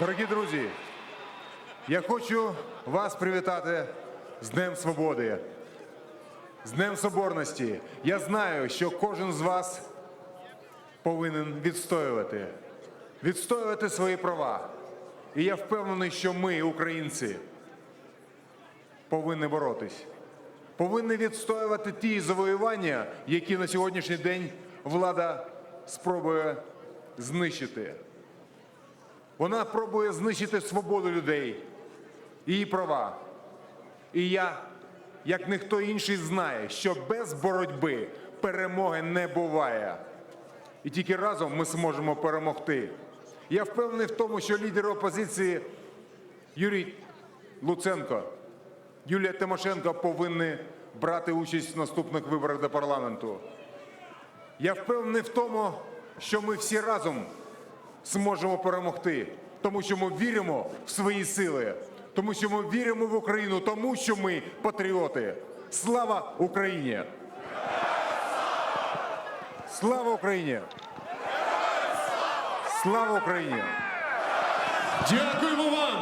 Дорогі друзі, я хочу вас привітати з Днем Свободи, з Днем Соборності. Я знаю, що кожен з вас повинен відстоювати, відстоювати свої права. І я впевнений, що ми, українці, повинні боротись, повинні відстоювати ті завоювання, які на сьогоднішній день влада спробує знищити. Вона пробує знищити свободу людей, її права. І я, як ніхто інший, знає, що без боротьби перемоги не буває. І тільки разом ми зможемо перемогти. Я впевнений в тому, що лідери опозиції Юрій Луценко, Юлія Тимошенко повинні брати участь в наступних виборах до парламенту. Я впевнений в тому, що ми всі разом зможемо перемогти, тому що ми віримо в свої сили, тому що ми віримо в Україну, тому що ми патріоти. Слава Україні! Слава Україні! Слава Україні! Дякуємо вам!